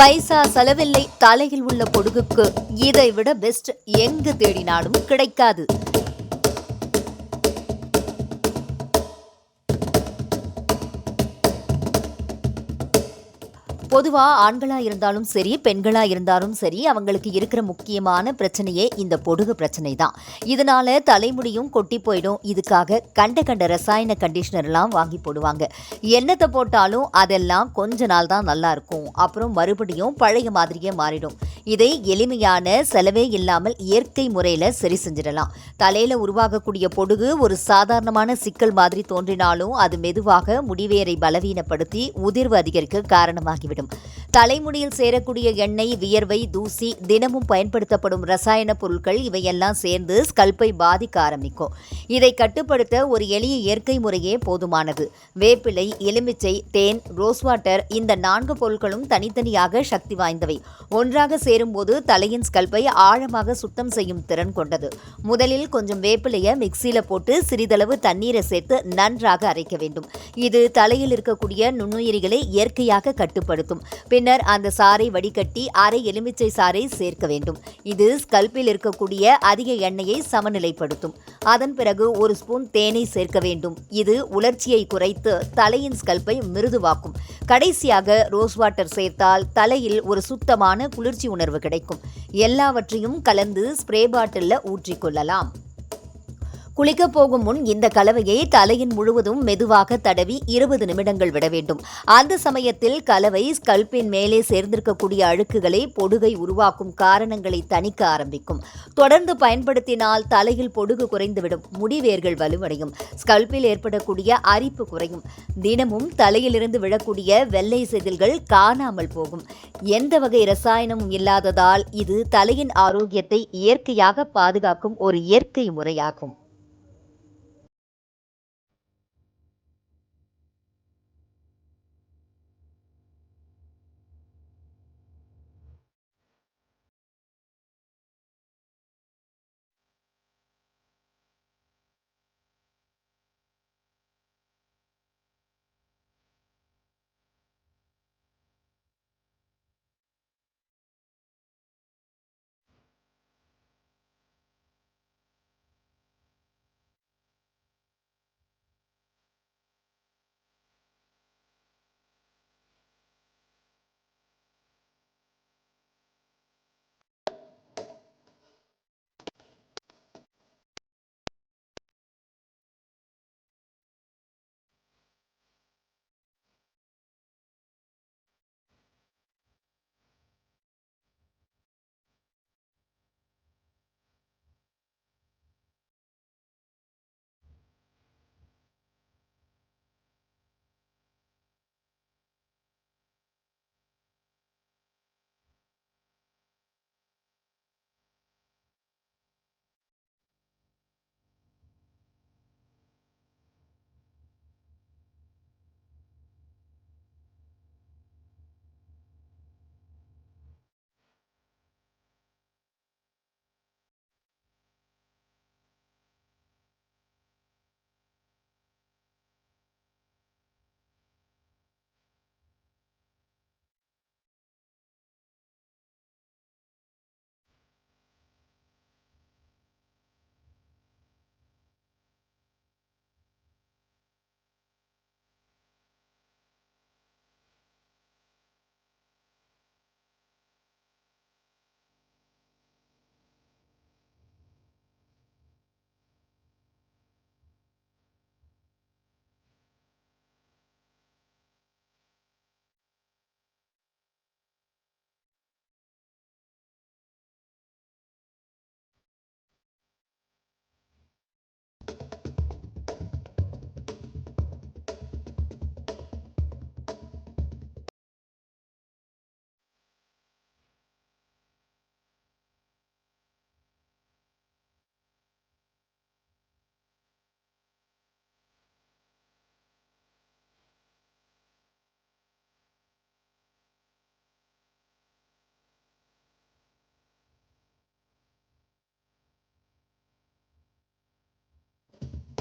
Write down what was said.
பைசா செலவில்லை தலையில் உள்ள பொடுகுக்கு இதை விட பெஸ்ட் எங்கு தேடினாலும் கிடைக்காது. பொதுவாக ஆண்களாக இருந்தாலும் சரி பெண்களாக இருந்தாலும் சரி அவங்களுக்கு இருக்கிற முக்கியமான பிரச்சனையே இந்த பொடுகு பிரச்சனை தான் இதனால தலைமுடியும் கொட்டி போயிடும். இதுக்காக கண்ட கண்ட ரசாயன கண்டிஷனர்லாம் வாங்கி போடுவாங்க. என்னத்தை போட்டாலும் அதெல்லாம் கொஞ்ச நாள் தான் நல்லா இருக்கும். அப்புறம் மறுபடியும் பழைய மாதிரியே மாறிடும். இதை எளிமையான செலவே இல்லாமல் இயற்கை முறையில் சரி செஞ்சிடலாம். தலையில உருவாகக்கூடிய பொடுகு ஒரு சாதாரணமான சிக்கல் மாதிரி தோன்றினாலும் அது மெதுவாக முடிவேரை பலவீனப்படுத்தி உதிர்வு அதிகரிக்க காரணமாகிவிடும். ആവശ്യപ്പെടും தலைமுடியில் சேரக்கூடிய எண்ணெய் வியர்வை தூசி தினமும் பயன்படுத்தப்படும் ரசாயன பொருட்கள் இவையெல்லாம் சேர்ந்து ஸ்கல்பை பாதிக்க ஆரம்பிக்கும். இதை கட்டுப்படுத்த ஒரு எளிய இயற்கை முறையே போதுமானது. வேப்பிலை எலுமிச்சை தேன் ரோஸ் வாட்டர் இந்த நான்கு பொருட்களும் தனித்தனியாக சக்தி வாய்ந்தவை. ஒன்றாக சேரும்போது தலையின் ஸ்கல்பை ஆழமாக சுத்தம் செய்யும் திறன் கொண்டது. முதலில் கொஞ்சம் வேப்பிலையை மிக்சியில் போட்டு சிறிதளவு தண்ணீரை சேர்த்து நன்றாக அரைக்க வேண்டும். இது தலையில் இருக்கக்கூடிய நுண்ணுயிரிகளை இயற்கையாக கட்டுப்படுத்தும். பின்னர் அந்த சாறை வடிகட்டி அரை எலுமிச்சை சாறை சேர்க்க வேண்டும். இது ஸ்கல்பில் இருக்கக்கூடிய அதிக எண்ணெயை சமநிலைப்படுத்தும். அதன் பிறகு ஒரு ஸ்பூன் தேனை சேர்க்க வேண்டும். இது உலர்ச்சியை குறைத்து தலையின் ஸ்கல்பை மிருதுவாக்கும். கடைசியாக ரோஸ் வாட்டர் சேர்த்தால் தலையில் ஒரு சுத்தமான குளிர்ச்சி உணர்வு கிடைக்கும். எல்லாவற்றையும் கலந்து ஸ்ப்ரே பாட்டிலில் ஊற்றிக்கொள்ளலாம் குளிக்க போகும் முன் இந்த கலவையை தலையின் முழுவதும் மெதுவாக தடவி இருபது நிமிடங்கள் விட வேண்டும். அந்த சமயத்தில் கலவை ஸ்கல்பின் மேலே சேர்ந்திருக்கக்கூடிய அழுக்குகளை பொடுகை உருவாக்கும் காரணங்களை தணிக்க ஆரம்பிக்கும். தொடர்ந்து பயன்படுத்தினால் தலையில் பொடுகு குறைந்துவிடும் முடிவேர்கள் வலுவடையும் ஸ்கல்பில் ஏற்படக்கூடிய அரிப்பு குறையும். தினமும் தலையிலிருந்து விழக்கூடிய வெள்ளை செதில்கள் காணாமல் போகும். எந்த வகை ரசாயனமும் இல்லாததால் இது தலையின் ஆரோக்கியத்தை இயற்கையாக பாதுகாக்கும் ஒரு இயற்கை முறையாகும்.